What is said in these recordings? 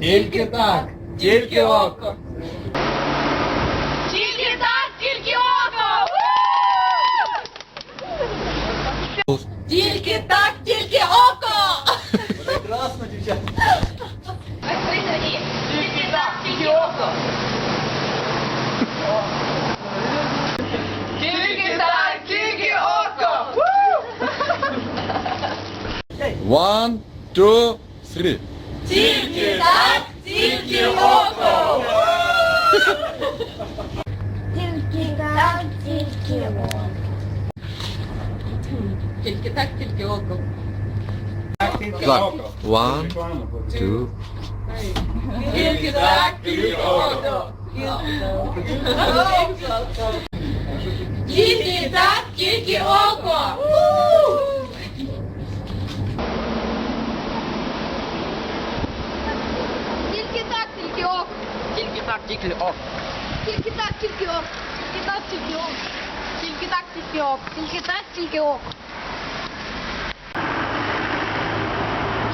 Тільки так, тільки око. Тільки так, тільки око! Тільки так, тільки око! Прекрасно, дівчата. Тільки так, тільки око! Тільки так, тільки око! One, two, three. Тільки так, тільки око! Тільки так, тільки око. Тільки так, тільки око. Так. One, two. Тільки так, тільки око. Тільки так, тільки око. Тільки так, тільки око. Тільки так, тільки око. Тільки так, тільки око. Тільки так, тільки око. Тільки так, тільки око.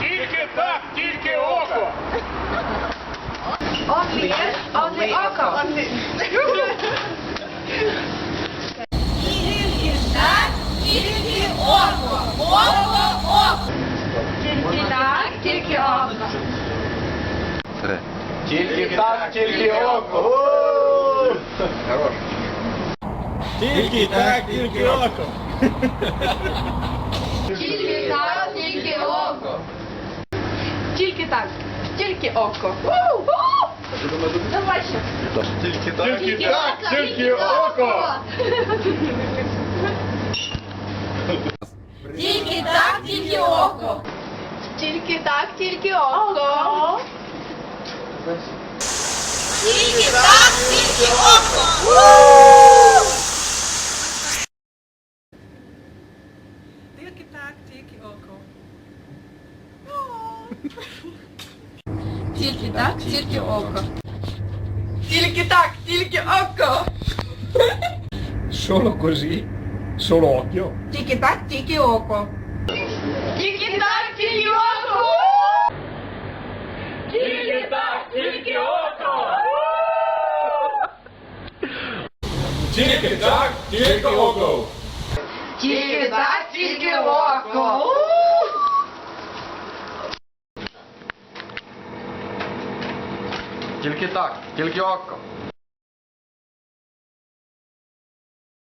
Тільки так, тільки око. Only yes, only око. Тільки так, тільки око. Око, око. Тільки так, тільки око. Три. Тільки так, тільки око. Хорош. Тільки так, тільки око. Тільки так, тільки око. Тільки так, тільки око. Давай ще. Тільки так, тільки око. Тільки так, тільки око. Тільки так, тільки око. İyi ki bak, iyi ki okun. Tiki tak, tiki oko. Tiki tak, tiki oko. Tiki tak, tiki oko. Solo così, solo occhio. Tiki tak, tiki oko. Tiki tak, tiki oko. Тільки так, тільки око. Тільки так, тільки око. Тільки так, тільки око.